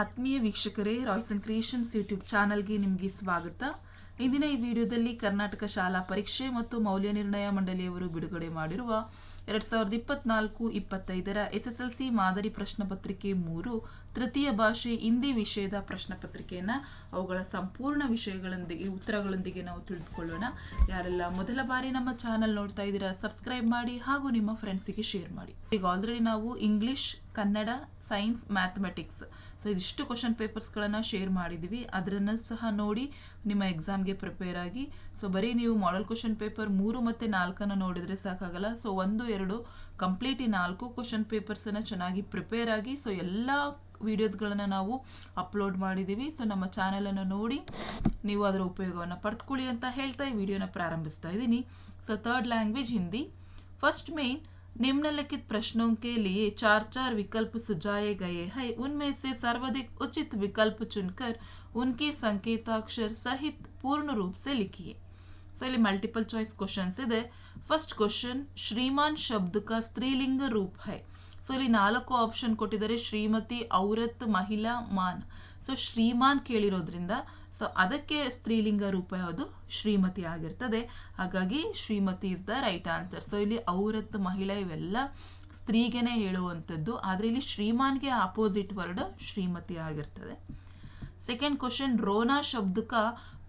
ಆತ್ಮೀಯ ವೀಕ್ಷಕರೇ Royce and creations YouTube ಚಾನಲ್ಗೆ ನಿಮಗೆ ಸ್ವಾಗತ. ಇಂದಿನ ಈ ವಿಡಿಯೋದಲ್ಲಿ ಕರ್ನಾಟಕ ಶಾಲಾ ಪರೀಕ್ಷೆ ಮತ್ತು ಮೌಲ್ಯ ನಿರ್ಣಯ ಮಂಡಳಿಯವರು ಬಿಡುಗಡೆ ಮಾಡಿರುವ ಎರಡ್ ಸಾವಿರದ ಇಪ್ಪತ್ನಾಲ್ಕು ಇಪ್ಪತ್ತೈದರ ಎಸ್ಎಸ್ಎಲ್ಸಿ ಮಾದರಿ ಪ್ರಶ್ನೆ ಪತ್ರಿಕೆ ಮೂರು, ತೃತೀಯ ಭಾಷೆ ಹಿಂದಿ ವಿಷಯದ ಪ್ರಶ್ನೆ ಪತ್ರಿಕೆಯನ್ನ ಅವುಗಳ ಸಂಪೂರ್ಣ ವಿಷಯಗಳೊಂದಿಗೆ ಉತ್ತರಗಳೊಂದಿಗೆ ನಾವು ತಿಳಿದುಕೊಳ್ಳೋಣ. ಯಾರೆಲ್ಲ ಮೊದಲ ಬಾರಿ ನಮ್ಮ ಚಾನಲ್ ನೋಡ್ತಾ ಇದ್ದೀರಾ, ಸಬ್ಸ್ಕ್ರೈಬ್ ಮಾಡಿ ಹಾಗೂ ನಿಮ್ಮ ಫ್ರೆಂಡ್ಸಿಗೆ ಶೇರ್ ಮಾಡಿ. ಈಗ ಆಲ್ರೆಡಿ ನಾವು English, Kannada science mathematics so ಇದಿಷ್ಟು ಕ್ವಶನ್ ಪೇಪರ್ಸ್ಗಳನ್ನು ಶೇರ್ ಮಾಡಿದ್ದೀವಿ ಅದನ್ನು ಸಹ ನೋಡಿ ನಿಮ್ಮ ಎಕ್ಸಾಮ್ಗೆ ಪ್ರಿಪೇರ್ ಆಗಿ. ಸೊ ಬರೀ ನೀವು ಮಾಡಲ್ ಕ್ವಶನ್ ಪೇಪರ್ ಮೂರು ಮತ್ತು ನಾಲ್ಕನ್ನು ನೋಡಿದರೆ ಸಾಕಾಗಲ್ಲ. ಸೊ ಒಂದು, ಎರಡು ಕಂಪ್ಲೀಟ್ ಈ ನಾಲ್ಕು ಕ್ವಶನ್ ಪೇಪರ್ಸನ್ನು ಚೆನ್ನಾಗಿ ಪ್ರಿಪೇರ್ ಆಗಿ. ಸೊ ಎಲ್ಲ ವಿಡಿಯೋಸ್ಗಳನ್ನು ನಾವು ಅಪ್ಲೋಡ್ ಮಾಡಿದ್ದೀವಿ ಸೊ ನಮ್ಮ ಚಾನಲನ್ನು ನೋಡಿ ನೀವು ಅದರ ಉಪಯೋಗವನ್ನು ಪಡೆದುಕೊಳ್ಳಿ ಅಂತ ಹೇಳ್ತಾ ಈ ವಿಡಿಯೋನ ಪ್ರಾರಂಭಿಸ್ತಾ ಇದ್ದೀನಿ. So third language Hindi first main निम्नलिखित प्रश्नों के लिए चार चार विकल्प सुझाए गए हैं उनमें से सर्वाधिक उचित विकल्प चुनकर उनके संकेताक्षर सहित पूर्ण रूप से लिखिए ಸೊ ಇಲ್ಲಿ ಮಲ್ಟಿಪಲ್ ಚಾಯ್ಸ್ ಕ್ವಶನ್ಸ್ ಇದೆ ಫಸ್ಟ್ ಕ್ವಶನ್ ಶ್ರೀಮಾನ್ ಶಬ್ದ ಕ ಸ್ತ್ರೀಲಿಂಗ ರೂಪ್ ಹೈ ಸೊ ಇಲ್ಲಿ ನಾಲ್ಕು ಆಪ್ಷನ್ ಕೊಟ್ಟಿದ್ದಾರೆ ಶ್ರೀಮತಿ ಔರತ್ ಮಹಿಳಾ ಮಾನ್ ಸೊ ಶ್ರೀಮಾನ್ ಕೇಳಿರೋದ್ರಿಂದ ಸೊ ಅದಕ್ಕೆ ಸ್ತ್ರೀಲಿಂಗ ರೂಪ ಯಾವುದು? ಶ್ರೀಮತಿ ಆಗಿರ್ತದೆ. ಹಾಗಾಗಿ Shrimati is the right answer so ಇಲ್ಲಿ ಔರತ್, ಮಹಿಳೆ ಇವೆಲ್ಲ ಸ್ತ್ರೀಗೆನೆ ಹೇಳುವಂಥದ್ದು. ಆದರೆ ಇಲ್ಲಿ ಶ್ರೀಮಾನ್ಗೆ ಆಪೋಸಿಟ್ ವರ್ಡ್ ಶ್ರೀಮತಿ ಆಗಿರ್ತದೆ. ಸೆಕೆಂಡ್ ಕ್ವಶನ್ ರೋನಾ ಶಬ್ದಕ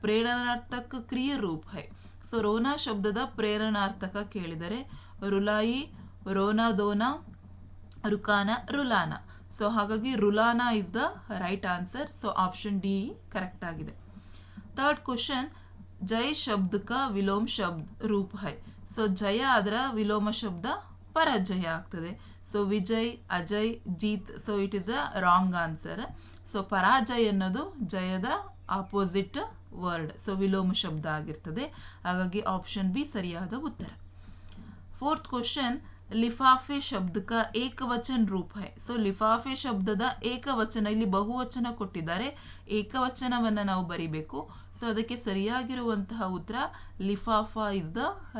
ಪ್ರೇರಣಾರ್ಥಕ ಕ್ರಿಯೆ ರೂಪ ಹೈ. ಸೊ ರೋನಾ ಶಬ್ದದ ಪ್ರೇರಣಾರ್ಥಕ ಕೇಳಿದರೆ, ರುಲಾಯಿ ರೋನಾದೋನಾ ರುಕಾನ, ರುಲಾನ. ಸೊ ಹಾಗಾಗಿ ರುಲಾನಾ is the right answer so option D correct ಆಗಿದೆ. ಥರ್ಡ್ ಕ್ವಶನ್ ಜೈ ಶಬ್ದಕ ವಿಲೋಮ ಶಬ್ದ ರೂಪ ಹೈ. ಸೊ ಜಯ ಅದರ ವಿಲೋಮ ಶಬ್ದ ಪರಾಜಯ ಆಗ್ತದೆ. ಸೊ ವಿಜಯ್, ಅಜಯ್, Jeet so it is the wrong answer so ಪರಾಜಯ ಅನ್ನೋದು ಜಯದ ಆಪೋಸಿಟ್ ವರ್ಡ್ ಸೊ ವಿಲೋಮ ಶಬ್ದ ಆಗಿರ್ತದೆ. ಹಾಗಾಗಿ ಆಪ್ಷನ್ ಬಿ ಸರಿಯಾದ ಉತ್ತರ. ಫೋರ್ತ್ ಕ್ವಶನ್ ಲಿಫಾಫೆ ಶಬ್ದಕ ಏಕವಚನ ರೂಪ ಹೈ. ಸೊ ಲಿಫಾಫೆ ಶಬ್ದದ ಏಕವಚನ, ಇಲ್ಲಿ ಬಹುವಚನ ಕೊಟ್ಟಿದ್ದಾರೆ. ಏಕವಚನವನ್ನ ನಾವು ಬರಿಬೇಕು. ಸೊ ಅದಕ್ಕೆ ಸರಿಯಾಗಿರುವಂತಹ ಉತ್ತರ ಲಿಫಾಫಾ is the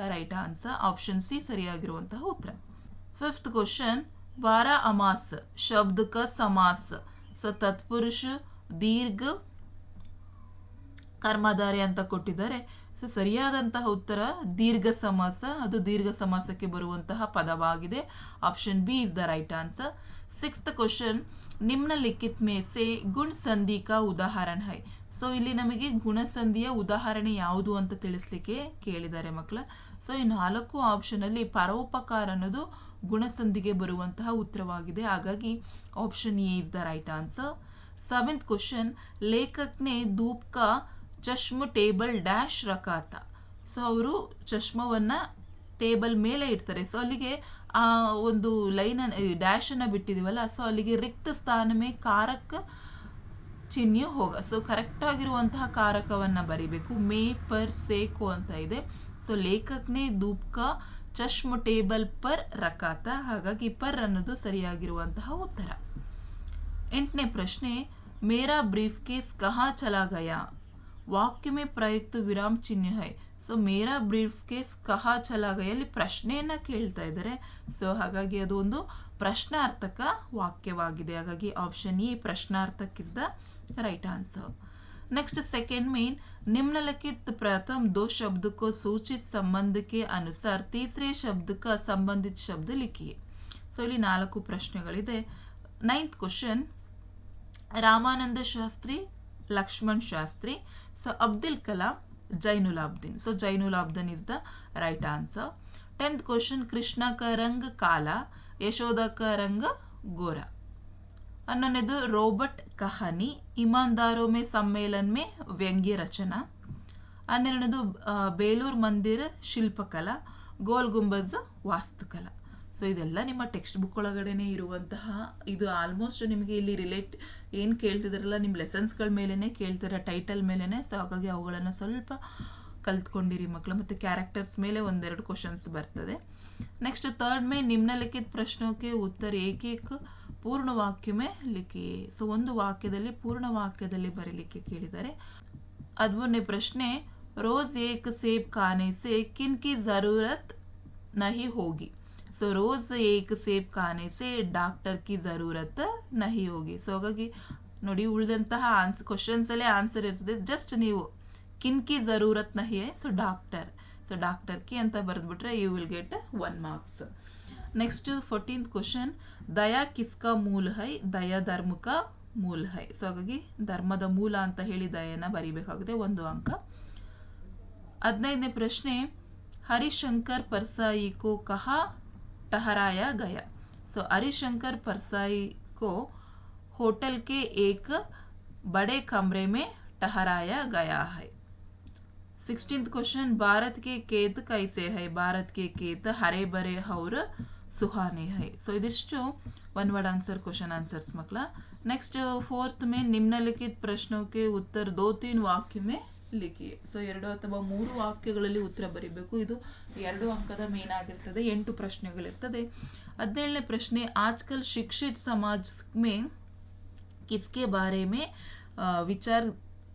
right answer option C ಸರಿಯಾಗಿರುವಂತಹ ಉತ್ತರ. ಫಿಫ್ತ್ ಕ್ವಶನ್ ವಾರ ಅಮಾಸ ಶಬ್ದಕ ಸಮಾಸ ಸೊ ತತ್ಪುರುಷ ದೀರ್ಘ ಕರ್ಮಧಾರೆ ಅಂತ ಕೊಟ್ಟಿದ್ದಾರೆ. ಸೊ ಸರಿಯಾದಂತಹ ಉತ್ತರ ದೀರ್ಘ ಸಮಾಸ. ಅದು ದೀರ್ಘ ಸಮಾಸಕ್ಕೆ ಬರುವಂತಹ ಪದವಾಗಿದೆ. Option B is the right answer sixth question ನಿಮ್ನಲಿಖಿತ್ ಮೇ ಸೆ ಗುಣ ಸಂಧಿ ಕಾ ಉದಾಹರಣೆ. ಹೈ ಸೊ ಇಲ್ಲಿ ನಮಗೆ ಗುಣಸಂಧಿಯ ಉದಾಹರಣೆ ಯಾವುದು ಅಂತ ತಿಳಿಸ್ಲಿಕ್ಕೆ ಕೇಳಿದ್ದಾರೆ ಮಕ್ಕಳ. ಸೊ ಈ ನಾಲ್ಕು ಆಪ್ಷನ್ ಅಲ್ಲಿ ಪರೋಪಕಾರ ಅನ್ನೋದು ಗುಣಸಂಧಿಗೆ ಬರುವಂತಹ ಉತ್ತರವಾಗಿದೆ. ಹಾಗಾಗಿ option A is the right answer seventh question ಲೇಖಕ್ನೇ ಧೂಪ್ ಕಾ ಚಶ್ಮ ಟೇಬಲ್ ಡ್ಯಾಶ್ ರಕಾತ. ಸೊ ಅವರು ಚಶ್ಮವನ್ನು ಟೇಬಲ್ ಮೇಲೆ ಇಡ್ತಾರೆ. ಸೊ ಅಲ್ಲಿಗೆ ಆ ಒಂದು ಲೈನ್ ಡ್ಯಾಶ್ ಬಿಟ್ಟಿದ್ದೀವಲ್ಲ ಸೊ ಅಲ್ಲಿಗೆ ರಿಕ್ತ ಸ್ಥಾನಮೇ ಕಾರಕ ಚಿಹ್ನೆ ಹೋಗ. ಸೊ ಕರೆಕ್ಟ್ ಕಾರಕವನ್ನು ಬರಿಬೇಕು. ಮೇ ಪರ್ ಸೇಕು ಅಂತ ಇದೆ. ಸೊ ಲೇಖಕ್ನೇ ದೂಪ್ಕ ಚಶ್ಮ ಟೇಬಲ್ ಪರ್ ರಕಾತ. ಹಾಗಾಗಿ ಪರ್ ಅನ್ನೋದು ಸರಿಯಾಗಿರುವಂತಹ ಉತ್ತರ. ಎಂಟನೇ ಪ್ರಶ್ನೆ, ಮೇರಾ ಬ್ರೀಫ್ ಕೇಸ್ ಕಹಾ ಚಲಾ ಗಯಾ ವಾಕ್ಯ ಮೇ ಪ್ರಯುಕ್ತ ವಿರಾಮ್ ಚಿಹ್ನೆ ಹೈ ಸೊ ಮೇರಾ ಬ್ರೀಫ್ ಕೇಸ್ ಕಹಾ ಚಲಾ ಗಯಲ್ಲಿ ಪ್ರಶ್ನೆಯನ್ನ ಕೇಳ್ತಾ ಇದ್ದಾರೆ ಸೊ ಹಾಗಾಗಿ ಅದು ಒಂದು ಪ್ರಶ್ನಾರ್ಥಕ ವಾಕ್ಯವಾಗಿದೆ ಹಾಗಾಗಿ option E ಪ್ರಶ್ನಾರ್ಥಕ್ is the right answer next second में निम्नलिखित प्रथम दो शब्द को सूचित संबंध के अनुसार तीसरे शब्द का संबंधित शब्द लिखिए ಸೊ ಇಲ್ಲಿ ನಾಲ್ಕು ಪ್ರಶ್ನೆಗಳಿದೆ ninth question Ramananda Shastri Lakshman Shastri so Abdul Kalam Zainulabdin so Zainulabdin is the right answer tenth question Krishna ಕ ರಂಗ್ ಕಾಲ ಯಶೋಧ ಕ ರಂಗ ಗೋರಾ ಹನ್ನೊಂದನೇದು ರೋಬರ್ಟ್ ಕಹಾನಿ ಇಮಾನ್ದಾರೋ ಮೇ ಸಮ್ಮೇಳನ್ ಮೇ ವ್ಯಂಗ್ಯ ರಚನಾ ಹನ್ನೆರಡನೇದು ಬೇಲೂರ್ ಮಂದಿರ ಶಿಲ್ಪಕಲಾ ಗೋಲ್ ಗುಂಬಜ್ ವಾಸ್ತುಕಲಾ ಸೊ ಇದೆಲ್ಲ ನಿಮ್ಮ ಟೆಕ್ಸ್ಟ್ ಬುಕ್ ಒಳಗಡೆನೆ ಇರುವಂತಹ, ಇದು ಆಲ್ಮೋಸ್ಟ್ ನಿಮಗೆ ಇಲ್ಲಿ ರಿಲೇಟ್ ಏನು ಕೇಳ್ತಿದ್ದಾರಲ್ಲ ನಿಮ್ಮ ಲೆಸನ್ಸ್ಗಳ ಮೇಲೇ ಕೇಳ್ತಾರೆ ಟೈಟಲ್ ಮೇಲೇ ಸೊ ಹಾಗಾಗಿ ಅವುಗಳನ್ನು ಸ್ವಲ್ಪ ಕಲ್ತ್ಕೊಂಡಿರಿ ಮಕ್ಕಳು ಮತ್ತು ಕ್ಯಾರೆಕ್ಟರ್ಸ್ ಮೇಲೆ ಒಂದೆರಡು ಕ್ವಶನ್ಸ್ ಬರ್ತದೆ. ನೆಕ್ಸ್ಟ್ ಥರ್ಡ್ ಮೇ ನಿಮ್ನಲಿಖಿತ ಪ್ರಶ್ನೋಕೆ ಉತ್ತರ ಏಕೇಕ ಪೂರ್ಣ ವಾಕ್ಯಮೇ ಲಿಖಿ. ಸೊ ಒಂದು ವಾಕ್ಯದಲ್ಲಿ ಪೂರ್ಣ ವಾಕ್ಯದಲ್ಲಿ ಬರೀಲಿಕ್ಕೆ ಕೇಳಿದ್ದಾರೆ. ಅದ್ಮೂರನೇ ಪ್ರಶ್ನೆ, ರೋಜ್ ಏಕ್ ಸೇಬ್ ಖಾನೆ ಸೇ, ಕಿನ್ ಕಿ ಜರೂರತ್ ನಹಿ ಹೋಗಿ? ಸೊ ರೋಸ್ ಏಕ್ ಸೇಬ್ ಖಾನೆ ಸೆ ಡಾಕ್ಟರ್ ಕಿ ಜರೂರತ್ ನಹಿ ಹೋಗಿ ಸೊ ಹಾಗಾಗಿ ನೋಡಿ ಉಳಿದಂತಹ ಆನ್ಸ್ ಕ್ವಶನ್ಸಲ್ಲೇ ಆನ್ಸರ್ ಇರ್ತದೆ ಜಸ್ಟ್ ನೀವು ಕಿನ್ಕಿ ಜರೂರತ್ ನಹಿ ಸೊ ಡಾಕ್ಟರ್ ಸೊ ಡಾಕ್ಟರ್ ಕಿ ಅಂತ ಬರೆದ್ಬಿಟ್ರೆ you will get one marks next fourteenth question ದಯಾ ಕಿಸ್ಕ ಮೂಲ ಹೈ ದಯಾ ಧರ್ಮಕ ಮೂಲ ಹೈ ಸೊ ಹಾಗಾಗಿ ಧರ್ಮದ ಮೂಲ ಅಂತ ಹೇಳಿ ದಯನ ಬರೀಬೇಕಾಗಿದೆ ಒಂದು ಅಂಕ ಹದಿನೈದನೇ ಪ್ರಶ್ನೆ ಹರಿಶಂಕರ್ ಪರ್ಸಾಯಿ ಕೋ ಕಹಾ ठहराया गया सो हरिशंकर परसाई को होटल के एक बड़े कमरे में ठहराया गया है सिक्सटींथ क्वेश्चन भारत के खेत कैसे है भारत के खेत हरे भरे और सुहाने है ಸೊ ಇದಿಷ್ಟು one word answer question answers ಮಕ್ಕಳ नेक्स्ट फोर्थ में निम्नलिखित प्रश्नों के उत्तर दो तीन वाक्य में ಲಿಖಿ ಸೊ ಎರಡು ಅಥವಾ ಮೂರು ವಾಕ್ಯಗಳಲ್ಲಿ ಉತ್ತರ ಬರಿಬೇಕು. ಇದು ಎರಡು ಅಂಕದ ಮೇನ್ ಆಗಿರ್ತದೆ, ಎಂಟು ಪ್ರಶ್ನೆಗಳಿರ್ತದೆ. ಹದಿನೇಳನೇ ಪ್ರಶ್ನೆ, ಆಜ್ಕಲ್ ಶಿಕ್ಷಿತ ಸಮಾಜ ಮೇ ಕಿಸ್ಕೆ ಬಾರೆ ಮೇ ವಿಚಾರ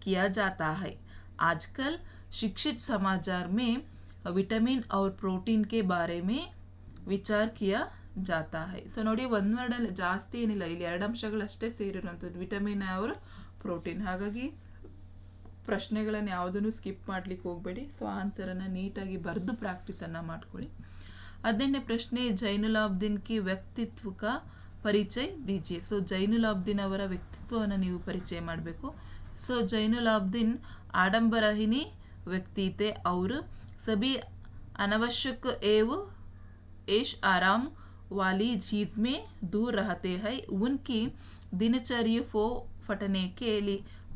ಕಿಯಾ ಜಾತಾ ಹೈ? ಆಜ್ಕಲ್ ಶಿಕ್ಷಿತ ಸಮಾಜ ಮೇ ವಿಟಮಿನ್ ಔರ್ ಪ್ರೋಟೀನ್ ಕೆ ಬಾರೆ ಮೇ ವಿಚಾರ ಕಿಯಾ ಜಾತಾ ಹೈ? ಸೊ ನೋಡಿ, ಒಂದ್ ವರ್ಡಲ್ಲಿ ಜಾಸ್ತಿ ಏನಿಲ್ಲ. ಇಲ್ಲಿ ಎರಡು ಅಂಶಗಳಷ್ಟೇ ಸೇರಿರುವಂಥದ್ದು. ವಿಟಮಿನ್ ಅವ್ರ ಪ್ರೋಟೀನ್. ಹಾಗಾಗಿ ಪ್ರಶ್ನೆಗಳನ್ನು ಯಾವುದನ್ನು ಸ್ಕಿಪ್ ಮಾಡಲಿಕ್ಕೆ ಹೋಗಬೇಡಿ. ಸೊ ಆನ್ಸರನ್ನು ನೀಟಾಗಿ ಬರೆದು ಪ್ರಾಕ್ಟೀಸನ್ನು ಮಾಡ್ಕೊಳ್ಳಿ. ಹದಿನೆಂಟನೇ ಪ್ರಶ್ನೆ, ಜೈನುಲಾಬ್ದಿನ್ ಕಿ ವ್ಯಕ್ತಿತ್ವಕ ಪರಿಚಯ ದೀಜೆ ಸೊ ಜೈನುಲಾಬ್ದಿನ್ ಅವರ ವ್ಯಕ್ತಿತ್ವವನ್ನು ನೀವು ಪರಿಚಯ ಮಾಡಬೇಕು. ಸೊ ಜೈನುಲಾಬ್ದಿನ್ ಆಡಂಬರಹಿನಿ ವ್ಯಕ್ತಿತೆ ಅವರು. ಸಬಿ ಅನವಶ್ಯಕ ಏವ್ ಏಷ್ ಆರಾಮ್ ವಾಲಿ ಚೀಜ್ ಮೇ ದೂರ್ ರಹತೆ ಹೈ. ಉನ್ಕಿ ದಿನಚರ್ಯ ಫೋ ಫಟನೆ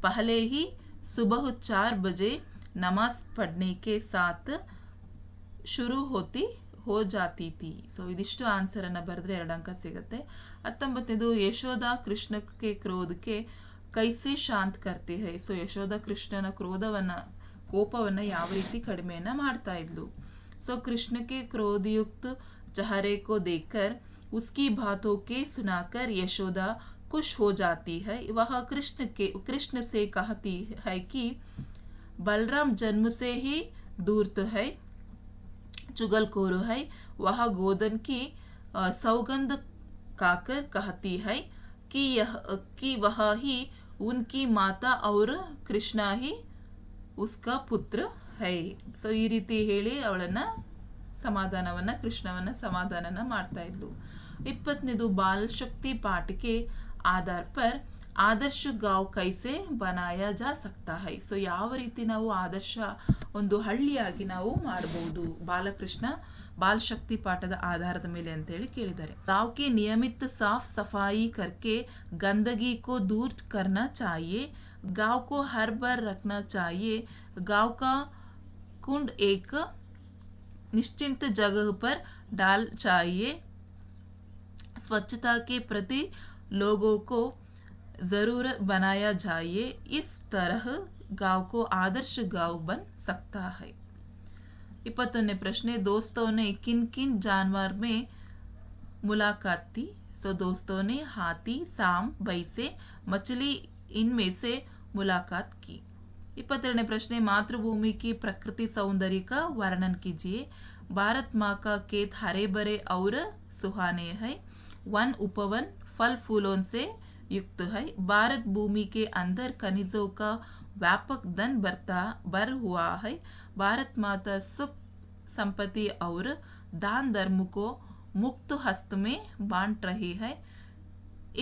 ಪಹಲೇಹಿ ಹಿ सुबह चार बजे नमाज पढ़ने के साथ ಶುರು ಹೋತಿ ಹೋ ಜಾತಿ ತಿ ಸೊ ಇದಿಷ್ಟು ಆನ್ಸರ್ ಅನ್ನ ಬರೆದ್ರೆ ಎರಡು ಅಂಕ ಸಿಗುತ್ತೆ ಹತ್ತೊಂಬತ್ತನೇದು ಯಶೋಧ ಕೃಷ್ಣಕ್ಕೆ ಕ್ರೋಧಕ್ಕೆ ಕೈಸೆ ಶಾಂತ್ ಕರ್ತಿ ಹೈ ಸೊ ಯಶೋಧ ಕೃಷ್ಣನ ಕ್ರೋಧವನ್ನ ಕೋಪವನ್ನ ಯಾವ ರೀತಿ ಕಡಿಮೆಯನ್ನ ಮಾಡ್ತಾ ಇದ್ಲು ಸೊ ಕೃಷ್ಣಕ್ಕೆ ಕ್ರೋಧಯುಕ್ತ चेहरे को देखकर उसकी बातों के सुनाकर यशोदा खुश हो जाती है वह कृष्ण के कृष्ण से कहती है कि बलराम जन्म से ही दूरत है चुगलखोर है वह गोदन की अ, सौगंध काकर कहती है कि यह कि वह ही उनकी माता और कृष्ण ही ಉಸ್ಕಾ ಪುತ್ರ ಹೈ ಸೊ ಈ ರೀತಿ ಹೇಳಿ ಅವಳನ್ನ ಸಮಾಧಾನವನ್ನ ಕೃಷ್ಣವನ್ನ ಸಮಾಧಾನನ ಮಾಡ್ತಾ ಇದ್ಲು ಇಪ್ಪತ್ತನೇದು ಬಾಲ್ ಶಕ್ತಿ ಪಾಠಕ್ಕೆ ಆಧಾರ್ ಪರ್ ಆದರ್ಶ ಗಾಂವ್ ಕೈಸೆ ಬನಾಯ ಜಾ ಸಕ್ತಾ ಹೈ ಸೊ ಯಾವ ರೀತಿ ನಾವು ಆದರ್ಶ ಒಂದು ಹಳ್ಳಿಯಾಗಿ ನಾವು ಮಾಡಬಹುದು ಬಾಲಕೃಷ್ಣ ಬಾಲ್ ಶಕ್ತಿ ಪಾಠದ ಆಧಾರದ ಮೇಲೆ ಅಂತ ಹೇಳಿ ಕೇಳಿದ್ದಾರೆ गांव की नियमित साफ सफाई करके गंदगी को दूर करना चाहिए गांव को हर बार रखना चाहिए गांव का कुंड एक निश्चिंत जगह पर डाल चाहिए स्वच्छता के प्रति लोगों को ज़रूर बनाया जाइए इस तरह गाँव को आदर्श गाँव बन सकता है। इपत्तने प्रश्न, दोस्तों ने किन किन जानवर में मुलाकात थी सो दोस्तों ने हाथी, सांप बैसे मछली, इनमें से मुलाकात की। इपत्तेरडने प्रश्न, मातृभूमि की प्रकृति सौंदर्य का वर्णन कीजिए। भारत माँ का खेत हरे भरे और सुहाने है। वन उपवन फल फूलों से युक्त है भारत भूमि के अंदर खनिजों का व्यापक धन बरता भर हुआ है भारत माता सुख संपत्ति और दान धर्म को मुक्त हस्त में बांट रही है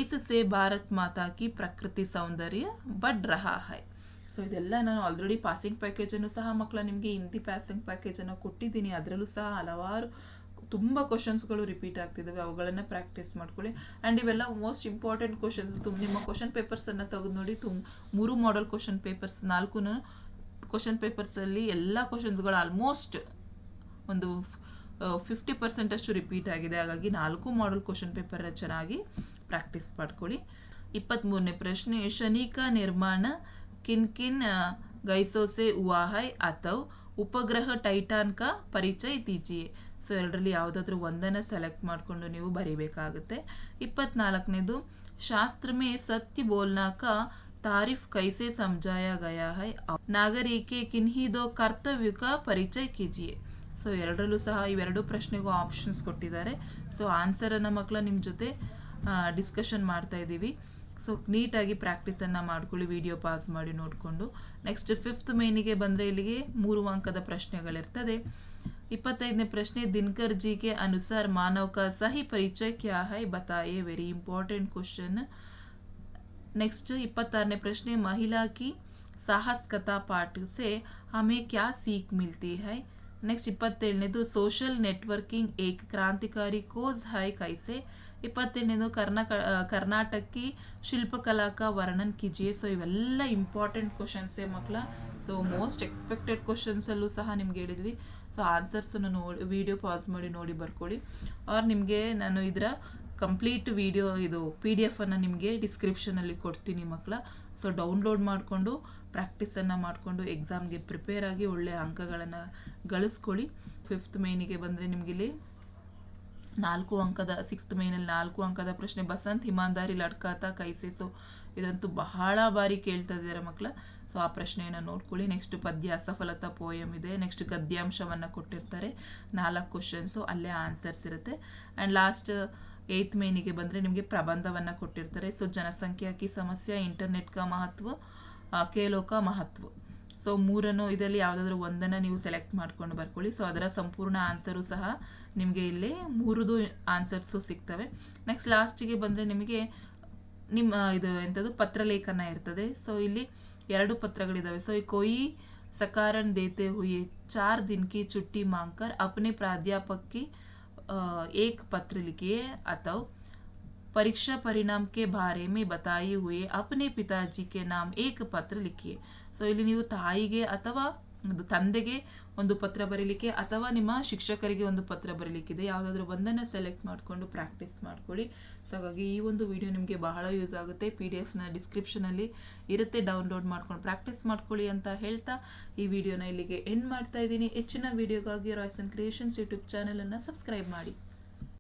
इससे ಭಾರತ್ ಮಾತಾ ಕಿ ಪ್ರಕೃತಿ ಸೌಂದರ್ಯ ಬಡ್ ರಹಾ ಹೈ ಸೊ ಇದೆಲ್ಲ ನಾನು ಆಲ್ರೆಡಿ ಪಾಸಿಂಗ್ ಪ್ಯಾಕೇಜನ್ನು ಸಹ ಮಕ್ಕಳ ನಿಮಗೆ ಹಿಂದಿ ಪಾಸಿಂಗ್ ಪ್ಯಾಕೇಜನ್ನು ಕೊಟ್ಟಿದ್ದೀನಿ ಅದರಲ್ಲೂ ಸಹ ಹಲವಾರು ತುಂಬ ಕ್ವಶನ್ಸ್ಗಳು ರಿಪೀಟ್ ಆಗ್ತಿದ್ದಾವೆ ಅವುಗಳನ್ನು ಪ್ರಾಕ್ಟೀಸ್ ಮಾಡ್ಕೊಳ್ಳಿ. ಆ್ಯಂಡ್ ಇವೆಲ್ಲ ಮೋಸ್ಟ್ ಇಂಪಾರ್ಟೆಂಟ್ ಕ್ವಶನ್ಸ್ ತುಂಬ ನಿಮ್ಮ ಕ್ವಶನ್ ಪೇಪರ್ಸನ್ನು ತೆಗೆದು ನೋಡಿ ತುಂಬ ಮೂರು ಮಾಡೆಲ್ ಕ್ವಶನ್ ಪೇಪರ್ಸ್ ನಾಲ್ಕು ಕ್ವಶನ್ ಪೇಪರ್ಸಲ್ಲಿ ಎಲ್ಲ ಕ್ವಶನ್ಸ್ಗಳು ಆಲ್ಮೋಸ್ಟ್ ಒಂದು ಫಿಫ್ಟಿ ಪರ್ಸೆಂಟ್ ಅಷ್ಟು ರಿಪೀಟ್ ಆಗಿದೆ. ಹಾಗಾಗಿ ನಾಲ್ಕು ಮಾಡೆಲ್ ಕ್ವಶನ್ ಪೇಪರ್ನ ಚೆನ್ನಾಗಿ ಪ್ರಾಕ್ಟೀಸ್ ಮಾಡ್ಕೊಳ್ಳಿ. ಇಪ್ಪತ್ತ್ಮೂರನೇ ಪ್ರಶ್ನೆ, ಶನಿಕ ನಿರ್ಮಾಣ, ಕಿನ್ ಕಿನ್ ಗೈಸೋಸೆ, ಉವಾಹೈ ಅಥವಾ ಉಪಗ್ರಹ ಟೈಟಾನ್ ಕಾ ಪರಿಚಯ ದೀಜಿಯೆ ಸೊ ಎರಡರಲ್ಲಿ ಯಾವುದಾದ್ರೂ ಒಂದನ್ನು ಸೆಲೆಕ್ಟ್ ಮಾಡಿಕೊಂಡು ನೀವು ಬರೀಬೇಕಾಗುತ್ತೆ. ಇಪ್ಪತ್ನಾಲ್ಕನೇದು, ಶಾಸ್ತ್ರಮೇ ಸತ್ಯ ಬೋಲ್ನಾಕ ತಾರಿಫ್ ಕೈಸೆ ಸಮಜಾಯ ಗಯಾ ಹೈ ನಾಗರಿಕೆ ಕಿನ್ಹಿದೋ ಕರ್ತವ್ಯಕ ಪರಿಚಯ ಕಿಜಿಯೆ. ಸೊ ಎರಡರಲ್ಲೂ ಸಹ ಇವೆರಡು ಪ್ರಶ್ನೆಗೂ ಆಪ್ಷನ್ಸ್ ಕೊಟ್ಟಿದ್ದಾರೆ. ಸೊ ಆನ್ಸರನ್ನು ಮಕ್ಕಳು ನಿಮ್ಮ ಜೊತೆ ಡಿಸ್ಕಷನ್ ಮಾಡ್ತಾ ಇದ್ದೀವಿ. ಸೊ ನೀಟಾಗಿ ಪ್ರಾಕ್ಟೀಸನ್ನು ಮಾಡ್ಕೊಳ್ಳಿ ವಿಡಿಯೋ ಪಾಸ್ ಮಾಡಿ ನೋಡಿಕೊಂಡು. ನೆಕ್ಸ್ಟ್ ಫಿಫ್ತ್ ಮೇನಿಗೆ ಬಂದರೆ ಇಲ್ಲಿಗೆ ಮೂರು ಅಂಕದ ಪ್ರಶ್ನೆಗಳಿರ್ತದೆ. इपतने प्रश्ने दिनकर् जी के अनुसार मानव का सही परिचय क्या है बताइए वेरी इंपॉर्टेंट क्वेश्चन नेक्स्ट इपत्तारने प्रश्ने महिला की साहस कथा पाठ से हमें क्या सीख मिलती है? नेक्स्ट इपत्ने सोशल नेटवर्किंग एक क्रांतिकारी कोर्स है कैसे? इपत्ने कर्नाटक की शिल्पकला का वर्णन कीजिए। सो इवेल इंपारटेंट क्वेश्चनसे मकल सो मोस्ट एक्सपेक्टेड क्वेश्चनसलू सह निम्हेदी ಸೊ ಆನ್ಸರ್ಸನ್ನು ನೋಡಿ ವಿಡಿಯೋ ಪಾಸ್ ಮಾಡಿ ನೋಡಿ ಬರ್ಕೊಳ್ಳಿ. ಆರ್ ನಿಮಗೆ ನಾನು ಇದರ ಕಂಪ್ಲೀಟ್ ವಿಡಿಯೋ ಇದು ಪಿ ಡಿ ಎಫನ್ನು ನಿಮಗೆ ಡಿಸ್ಕ್ರಿಪ್ಷನಲ್ಲಿ ಕೊಡ್ತೀನಿ ಮಕ್ಕಳ ಸೊ ಡೌನ್ಲೋಡ್ ಮಾಡಿಕೊಂಡು ಪ್ರಾಕ್ಟೀಸನ್ನು ಮಾಡಿಕೊಂಡು ಎಕ್ಸಾಮ್ಗೆ ಪ್ರಿಪೇರ್ ಆಗಿ ಒಳ್ಳೆಯ ಅಂಕಗಳನ್ನು ಗಳಿಸ್ಕೊಳ್ಳಿ. ಫಿಫ್ತ್ ಮೇನಿಗೆ ಬಂದರೆ ನಿಮಗಿಲ್ಲಿ ನಾಲ್ಕು ಅಂಕದ ಸಿಕ್ಸ್ತ್ ಮೇನಲ್ಲಿ ನಾಲ್ಕು ಅಂಕದ ಪ್ರಶ್ನೆ. ಬಸಂತ್, ಹಿಮಾಂದಾರಿ ಲಡ್ಕಾತ ಕೈಸೇಸು. ಇದಂತೂ ಬಹಳ ಬಾರಿ ಕೇಳ್ತಾ ಇದ್ದಾರೆ ಮಕ್ಕಳ ಸೊ ಆ ಪ್ರಶ್ನೆಯನ್ನು ನೋಡ್ಕೊಳ್ಳಿ. ನೆಕ್ಸ್ಟ್ ಪದ್ಯ ಅಸಫಲತಾ ಪೋಯಮ್ ಇದೆ. ನೆಕ್ಸ್ಟ್ ಗದ್ಯಾಂಶವನ್ನು ಕೊಟ್ಟಿರ್ತಾರೆ. ನಾಲ್ಕು ಕ್ವಶನ್ಸು ಅಲ್ಲೇ ಆನ್ಸರ್ಸ್ ಇರುತ್ತೆ. ಆ್ಯಂಡ್ ಲಾಸ್ಟ್ ಏತ್ ಮೇನಿಗೆ ಬಂದರೆ ನಿಮಗೆ ಪ್ರಬಂಧವನ್ನು ಕೊಟ್ಟಿರ್ತಾರೆ. ಸೊ ಜನಸಂಖ್ಯಾ ಸಮಸ್ಯೆ ಇಂಟರ್ನೆಟ್ ಕ ಮಹತ್ವ ಕೇಲೋಕ ಮಹತ್ವ. ಸೊ ಮೂರನ್ನು ಇದರಲ್ಲಿ ಯಾವುದಾದ್ರೂ ಒಂದನ್ನು ನೀವು ಸೆಲೆಕ್ಟ್ ಮಾಡ್ಕೊಂಡು ಬರ್ಕೊಳ್ಳಿ. ಸೊ ಅದರ ಸಂಪೂರ್ಣ ಆನ್ಸರು ಸಹ ನಿಮಗೆ ಇಲ್ಲಿ ಮೂರುದು ಆನ್ಸರ್ಸು ಸಿಗ್ತವೆ. ನೆಕ್ಸ್ಟ್ ಲಾಸ್ಟಿಗೆ ಬಂದರೆ ನಿಮಗೆ ನಿಮ್ಮ, ಇದು ಎಂಥದ್ದು ಪತ್ರಲೇಖನ ಇರ್ತದೆ. ಸೊ ಇಲ್ಲಿ ಎರಡು ಪತ್ರಗಳಿದ್ದಾವೆ ಸೊ ಈ ಕೊಯಿ ಸಕಾರಣ ದೇತೆ ಹುಯಿ, ಚಾರ್ ದಿನಕಿ ಚುಟ್ಟಿ ಮಾಂಕರ್, ಅಪ್ನೆ ಪ್ರಾಧ್ಯಾಪಕಿ ಏಕ್ ಪತ್ರ ಲಿಖಿಯೇ ಅಥವಾ, ಪರೀಕ್ಷಾ ಪರಿಣಾಮಕ್ಕೆ ಬಾರೆ ಮೇ ಬತಾಯಿ ಹುಯೇ, ಅಪ್ನೆ ಪಿತಾಜಿಕೆ ನಾಮ್ ಏಕ್ ಪತ್ರ ಲಿಖಿಯೇ ಸೊ ಇಲ್ಲಿ ನೀವು ತಾಯಿಗೆ ಅಥವಾ ಒಂದು ತಂದೆಗೆ ಒಂದು ಪತ್ರ ಬರೀಲಿಕ್ಕೆ ಅಥವಾ ನಿಮ್ಮ ಶಿಕ್ಷಕರಿಗೆ ಒಂದು ಪತ್ರ ಬರೀಲಿಕ್ಕಿದೆ. ಯಾವುದಾದ್ರೂ ಒಂದನ್ನು ಸೆಲೆಕ್ಟ್ ಮಾಡಿಕೊಂಡು ಪ್ರಾಕ್ಟೀಸ್ ಮಾಡ್ಕೊಳ್ಳಿ. ಸೊ ಹಾಗಾಗಿ ಈ ಒಂದು ವಿಡಿಯೋ ನಿಮಗೆ ಬಹಳ ಯೂಸ್ ಆಗುತ್ತೆ. ಪಿ ಡಿ ಎಫ್ನ ಡಿಸ್ಕ್ರಿಪ್ಷನಲ್ಲಿ ಇರುತ್ತೆ. ಡೌನ್ಲೋಡ್ ಮಾಡ್ಕೊಂಡು ಪ್ರಾಕ್ಟೀಸ್ ಮಾಡ್ಕೊಳ್ಳಿ ಅಂತ ಹೇಳ್ತಾ ಈ ವಿಡಿಯೋನ ಇಲ್ಲಿಗೆ ಎಂಡ್ ಮಾಡ್ತಾ ಇದ್ದೀನಿ. ಹೆಚ್ಚಿನ ವಿಡಿಯೋಗಾಗಿ ರಾಯ್ಸನ್ ಕ್ರಿಯೇಷನ್ಸ್ ಯೂಟ್ಯೂಬ್ ಚಾನಲನ್ನು ಸಬ್ಸ್ಕ್ರೈಬ್ ಮಾಡಿ.